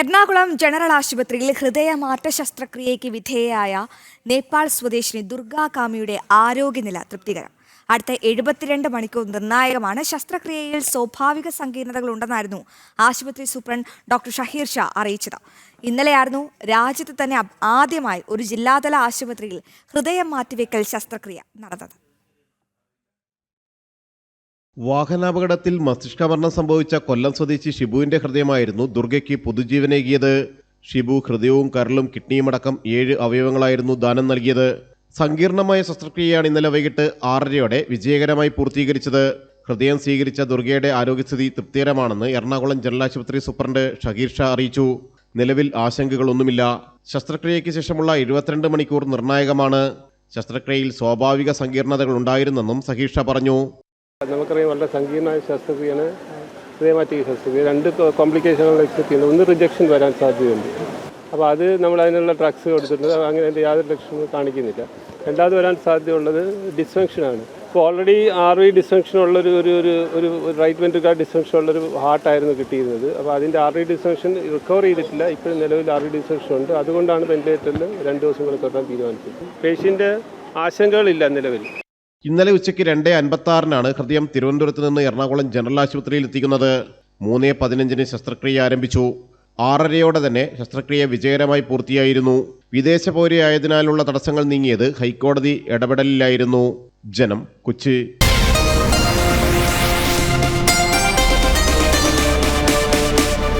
Ernakulam general ആശുപത്രിയിൽ ഹൃദയമാറ്റ ശസ്ത്രക്രിയയ്ക്ക് വിധേയയായ നേപ്പാൾ സ്വദേശിനി ദുർഗാ കാമിയുടെ ആരോഗ്യനില തൃപ്തികരം. അടുത്ത എഴുപത്തിരണ്ട് മണിക്കൂർ നിർണായകമാണ് ശസ്ത്രക്രിയയിൽ സ്വാഭാവിക സങ്കീർണതകൾ ഉണ്ടെന്നായിരുന്നു ആശുപത്രി സൂപ്രണ്ട് ഡോക്ടർ ഷഹീർ ഷാ അറിയിച്ചത്. ഇന്നലെയായിരുന്നു രാജ്യത്ത് തന്നെ ആദ്യമായി ഒരു ജില്ലാതല ആശുപത്രിയിൽ ഹൃദയം മാറ്റിവെക്കൽ ശസ്ത്രക്രിയ നടന്നത്. വാഹനാപകടത്തിൽ മസ്തിഷ്കമരണം സംഭവിച്ച കൊല്ലം സ്വദേശി ഷിബുവിന്റെ ഹൃദയമായിരുന്നു ദുർഗയ്ക്ക് പുതുജീവനേകിയത്. ഷിബു ഹൃദയവും കരളും കിഡ്നിയുമടക്കം ഏഴ് അവയവങ്ങളായിരുന്നു ദാനം നൽകിയത്. സങ്കീർണമായ ശസ്ത്രക്രിയയാണ് ഇന്നലെ വൈകിട്ട് ആറരയോടെ വിജയകരമായി പൂർത്തീകരിച്ചത്. ഹൃദയം സ്വീകരിച്ച ദുർഗയുടെ ആരോഗ്യസ്ഥിതി തൃപ്തികരമാണെന്ന് എറണാകുളം ജനറൽ ആശുപത്രി സൂപ്രണ്ട് ഷഹീർ ഷാ അറിയിച്ചു. നിലവിൽ ആശങ്കകളൊന്നുമില്ല. ശസ്ത്രക്രിയയ്ക്ക് ശേഷമുള്ള എഴുപത്തിരണ്ട് മണിക്കൂർ നിർണായകമാണ്. ശസ്ത്രക്രിയയിൽ സ്വാഭാവിക സങ്കീർണതകൾ ഉണ്ടായിരുന്നെന്നും സഹീഷ പറഞ്ഞു. നമുക്കറിയാം വളരെ സങ്കീർണമായ ശസ്ത്രക്രിയയാണ് ഹൃദയമാറ്റിക ശസ്ത്രക്രിയ. രണ്ട് കോംപ്ലിക്കേഷനുകൾ എക്സെപ്റ്റ് ചെയ്യുന്നത് ഒന്ന് റിജക്ഷൻ വരാൻ സാധ്യതയുണ്ട്. അപ്പോൾ അത് നമ്മൾ അതിനുള്ള ഡ്രഗ്സ് കൊടുത്തിട്ടുണ്ട്. അങ്ങനെ അതിന്റെ യാതൊരു ലക്ഷണവും കാണിക്കുന്നില്ല. രണ്ടാമത് വരാൻ സാധ്യതയുള്ളത് ഡിസ്ഫങ്ഷനാണ് ഇപ്പോൾ ഓൾറെഡി ആർ വി ഡിസ്ഫങ്ഷൻ ഉള്ളൊരു ഒരു ഒരു ഒരു റൈറ്റ് വെൻട്രിക്കാർ ഡിസ്ഫങ്ഷൻ ഉള്ളൊരു ഹാർട്ടായിരുന്നു കിട്ടിയിരുന്നത്. അപ്പോൾ അതിന്റെ ആർ വി ഡിസ്ഫങ്ഷൻ റിക്കവർ ചെയ്തിട്ടില്ല. ഇപ്പോഴും നിലവിൽ ആർ വി ഡിസ്ഫങ്ഷൻ ഉണ്ട്. അതുകൊണ്ടാണ് വെന്റിലേറ്ററിൽ രണ്ട് ദിവസം കൂടെ തൊട്ടാൻ തീരുമാനിച്ചത്. പേഷ്യന്റെ ആശങ്കകളില്ല നിലവിൽ. ഇന്നലെ ഉച്ചയ്ക്ക് രണ്ട് അൻപത്തി ആറിനാണ് ഹൃദയം തിരുവനന്തപുരത്ത് നിന്ന് എറണാകുളം ജനറൽ ആശുപത്രിയിൽ എത്തിക്കുന്നത്. മൂന്ന് പതിനഞ്ചിന് ശസ്ത്രക്രിയ ആരംഭിച്ചു. ആറരയോടെ തന്നെ ശസ്ത്രക്രിയ വിജയകരമായി പൂർത്തിയായിരുന്നു. വിദേശ പൗരയായതിനാലുള്ള തടസ്സങ്ങൾ നീങ്ങിയത് ഹൈക്കോടതി ഇടപെടലിലായിരുന്നു. ജനം കൊച്ചി.